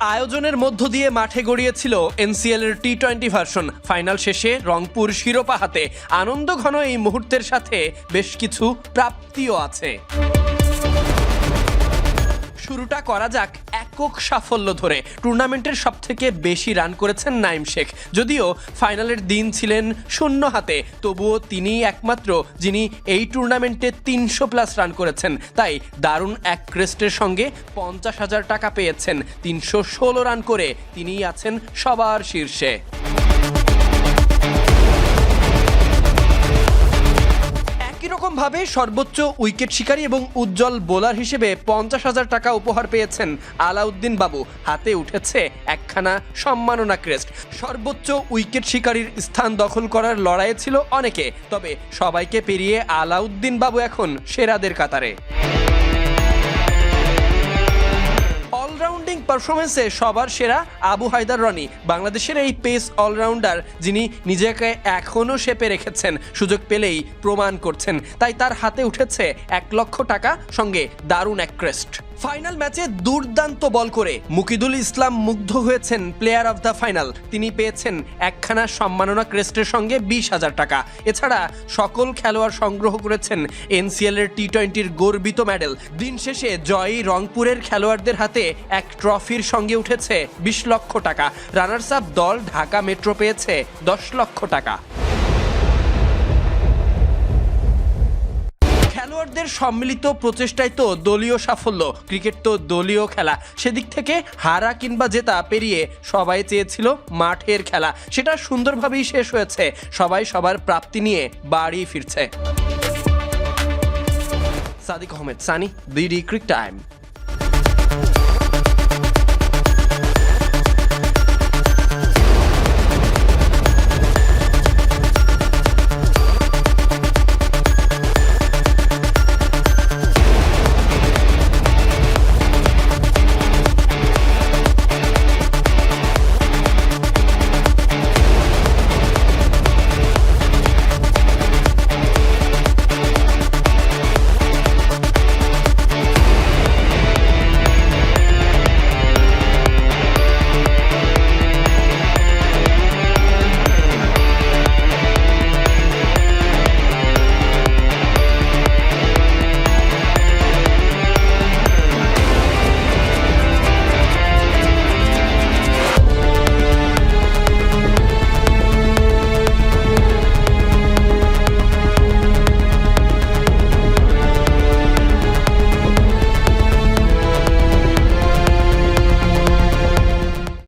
আয়োজনের মধ্য দিয়ে মাঠে গড়িয়েছিল এনসিএল এর টি টোয়েন্টি ভার্সন। ফাইনাল শেষে রংপুর শিরোপা হাতে। আনন্দ ঘন এই মুহূর্তের সাথে বেশ কিছু প্রাপ্তিও আছে। শুরুটা করা যাক একক সাফল্য ধরে টুর্নামেন্টের সব থেকে বেশি রান করেছেন নাইম শেখ। যদিও ফাইনালের দিন ছিলেন শূন্য হাতে, তবুও তিনি একমাত্র যিনি এই টুর্নামেন্টে তিনশো প্লাস রান করেছেন। তাই দারুণ এক ক্রেস্টের সঙ্গে পঞ্চাশ হাজার টাকা পেয়েছেন। তিনশো ষোলো রান করে তিনি আছেন সবার শীর্ষে। ভাবে সর্বোচ্চ উইকেট শিকারী এবং উজ্জ্বল বোলার হিসেবে পঞ্চাশ হাজার টাকা উপহার পেয়েছেন আলাউদ্দিন বাবু। হাতে উঠেছে একখানা সম্মাননা ক্রেস্ট। সর্বোচ্চ উইকেট শিকারীর স্থান দখল করার লড়াইয়ে ছিল অনেকে, তবে সবাইকে পেরিয়ে আলাউদ্দিন বাবু এখন সেরাদের কাতারে। অলরাউন্ডিং পারফরমেন্সে সবার সেরা আবু হায়দার রনি, বাংলাদেশের এই পেস অলরাউন্ডার, যিনি নিজেকে এখনও শেপে রেখেছেন, সুযোগ পেলেই প্রমাণ করছেন। তাই তার হাতে উঠেছে এক লক্ষ টাকা, সঙ্গে দারুণ এক ক্রেস্ট। ফাইনাল ম্যাচে দুর্দান্ত বল করে মুকিদুল ইসলাম মুগ্ধ হয়েছেন প্লেয়ার অফ দ্য ফাইনাল। তিনি পেয়েছেন একখানা সম্মাননা ক্রেস্টের সঙ্গে বিশ হাজার টাকা। এছাড়া সকল খেলোয়াড় সংগ্রহ করেছেন এনসিএল এর টি টোয়েন্টির গর্বিত মেডেল। দিন শেষে জয়ী রংপুরের খেলোয়াড়দের হাতে এক ট্রফির সঙ্গে উঠেছে বিশ লক্ষ টাকা। রানার্স আপ দল ঢাকা মেট্রো পেয়েছে দশ লক্ষ টাকা। খেলোয়াড়দের সম্মিলিত প্রচেষ্টায় তো দলীয় সাফল্য। ক্রিকেট তো দলীয় খেলা। সেদিক থেকে হারা কিংবা জেতা পেরিয়ে সবাই চেয়েছিল মাঠের খেলা। সেটা সুন্দরভাবেই শেষ হয়েছে। সবাই সবার প্রাপ্তি নিয়ে বাড়ি ফিরছে। Sadiq Ahmed, Sunny BD cric time.